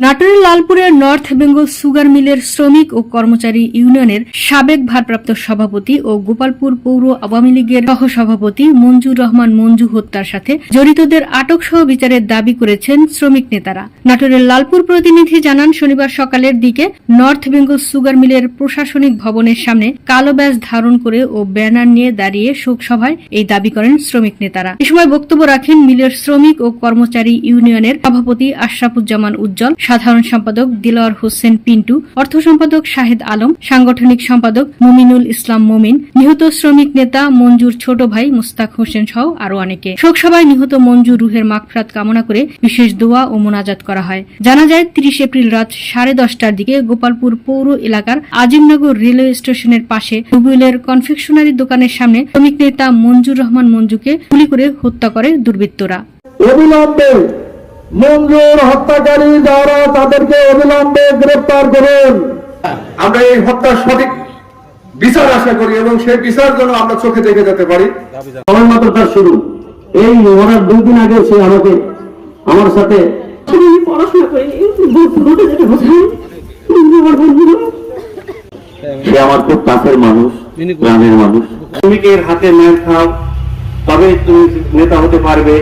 নাটোরের লালপুরের north Bengal sugar মিলের শ্রমিক ও কর্মচারী ইউনিয়নের সাবেক ভারপ্রাপ্ত সভাপতি ও গোপালপুর পৌর আওয়ামী লীগের সহসভাপতি মঞ্জুর রহমান মঞ্জু হত্যার সাথে জড়িতদের আটক সহ বিচারের দাবি করেছেন শ্রমিক নেতারা। নাটোরের লালপুর প্রতিনিধি জানান, শনিবার সকালের দিকে নর্থ বেঙ্গল সুগার মিলের প্রশাসনিক ভবনের সামনে কালো ব্যাজ ধারণ করে ও ব্যানার নিয়ে দাঁড়িয়ে শোকসভায় এই দাবি করেন শ্রমিক নেতারা। এ সময় বক্তব্য রাখেন মিলের শ্রমিক ও কর্মচারী ইউনিয়নের সভাপতি আশরাফুজ্জামান উজ্জ্বল সাধারণ সম্পাদক দিলওয়ার হোসেন পিন্টু, অর্থ সম্পাদক শাহেদ আলম, সাংগঠনিক সম্পাদক মুমিনুল ইসলাম মোমিন, নিহত শ্রমিক নেতা মঞ্জুর ছোট ভাই মুস্তাক হোসেন সহ আরও অনেকে। শোকসভায় নিহত মঞ্জু রুহের মাগফরাত কামনা করে বিশেষ দোয়া ও মোনাজাত করা হয়। জানা যায়, তিরিশ এপ্রিল রাত সাড়ে দশটার দিকে গোপালপুর পৌর এলাকার আজিমনগর রেলওয়ে স্টেশনের পাশে রুবুলের কনফেকশনারি দোকানের সামনে শ্রমিক নেতা মঞ্জুর রহমান মঞ্জুকে গুলি করে হত্যা করে দুর্বৃত্তরা। অবিলম্বে মঞ্জুর হত্যাকারী যারা তাদেরকে অবিলম্বে গ্রেপ্তার করুন। আমরা এই হত্যার সঠিক বিচার আশা করি এবং সেই বিচার যেন আমরা চোখে দেখে যেতে পারি। সবেমাত্র তার শুরু। এই মরার দুই দিন আগে সে আমাকে আমার সাথে পড়াশোনা করি সে আমার খুব কাছের মানুষ গ্রামের মানুষ। শ্রমিকের হাতে ম্যাচ খাও? তবে তুমি নেতা হতে পারবে।